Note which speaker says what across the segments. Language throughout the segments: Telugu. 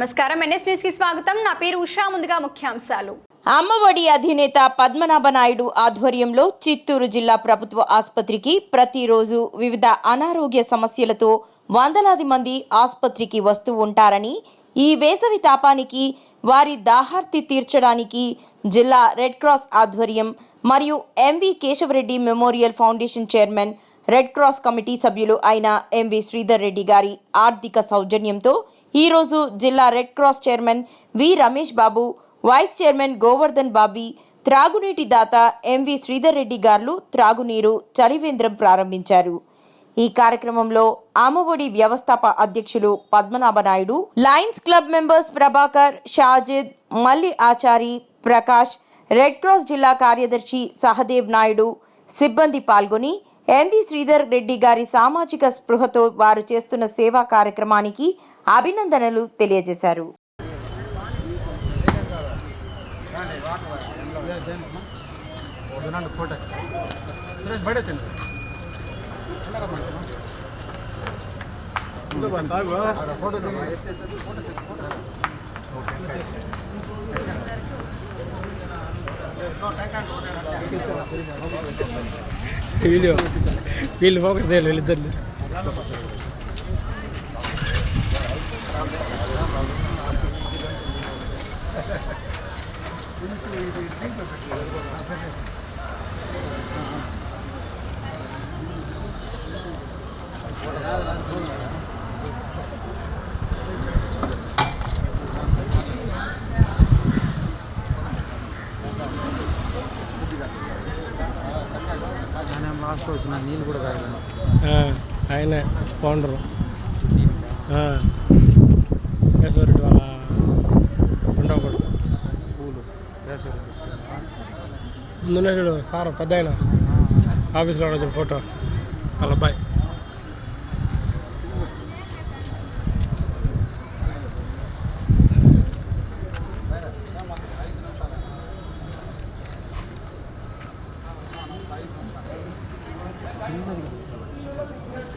Speaker 1: నమస్కారం. ఎన్ఎస్ న్యూస్కి స్వాగతం. నా పేరు ఉషా. ముందుగా ముఖ్యాంశాలు.
Speaker 2: అమ్మఒడి అధినేత పద్మనాభ నాయుడు ఆధ్వర్యంలో చిత్తూరు జిల్లా ప్రభుత్వ ఆసుపత్రికి ప్రతిరోజు వివిధ అనారోగ్య సమస్యలతో వందలాది మంది ఆసుపత్రికి వస్తూ ఉంటారని ఈ వేసవి తాపానికి వారి దాహార్తి తీర్చడానికి జిల్లా రెడ్ క్రాస్ ఆధ్వర్యం మరియు MV Kesavareddy memorial foundation chairman red cross committee సభ్యులు అయిన ఎంవి శ్రీధర్ రెడ్డి గారి ఆర్థిక సౌజన్యంతో ఈరోజు జిల్లా red cross chairman V Ramesh Babu vice chairman Govardhan Babi త్రాగునీటి దాత ఎంవి శ్రీధర్ రెడ్డి గారు త్రాగునీరు చలివేంద్రం ప్రారంభించారు. ఈ కార్యక్రమంలో ఆమవడి వ్యవస్థాప అధ్యక్షులు Padmanabha Naidu lions club members Prabhakar Shajid Malli Achari Prakash red cross జిల్లా కార్యదర్శి సహదేవ్ నాయుడు సిబ్బంది పాల్గొని ఎంవి శ్రీధర్ రెడ్డి గారి సామాజిక స్పృహతో వారు చేస్తున్న సేవా కార్యక్రమానికి అభినందనలు తెలియజేశారు.
Speaker 3: Photo مين اللي فوق زي اللي دل Thank you. నీళ్ళు కూడా తాగలేదు ఆయన ఫౌండరు కేశవరెడ్డి వాళ్ళ రెండవ కొడుకు పూలు ముందున్న చూడు సార్ పెద్ద ఆయన ఆఫీస్లో వచ్చిన ఫోటో వాళ్ళ అబ్బాయి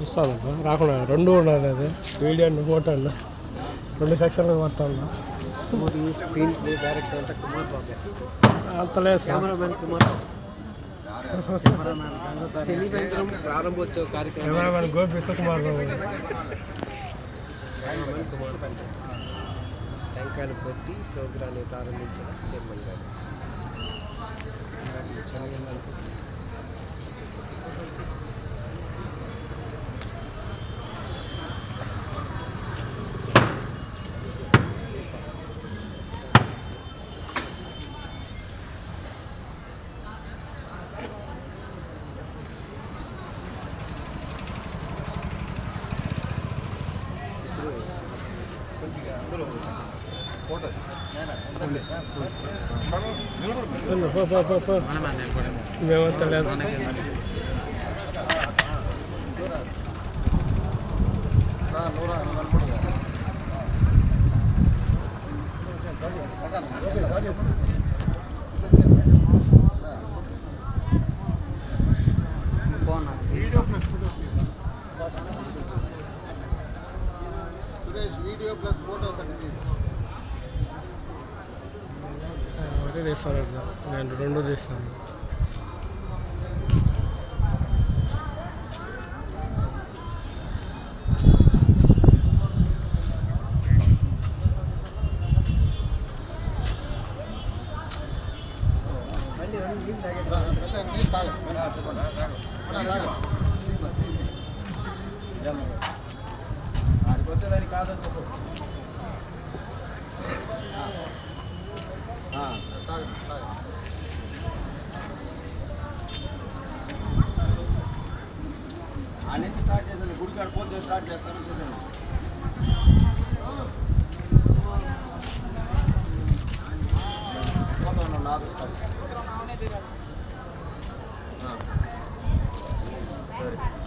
Speaker 3: వస్తుందమ్మా రాకుండా రెండు ఉన్నది అది. వీడియో అండ్ ఫోటో అన్న రెండు సెక్షన్లు మొత్తం ఉన్నా
Speaker 4: అంతా ప్రారంభోత్సవ కార్యక్రమం.
Speaker 3: గోపి కుమార్ బాబు.
Speaker 4: కుమార్ టెంకాయలు కొట్టి ప్రోగ్రాన్ని ప్రారంభించిన చైర్మన్ గారు.
Speaker 3: మేమంతా లేదు చేస్తాను సార్ నేను రెండు తీస్తాను
Speaker 4: వచ్చేదానికి కాదని చెప్పు. అనేది స్టార్ట్ చేశాను గుడి కాడ పోతే స్టార్ట్ చేస్తాను చూడండి సరే.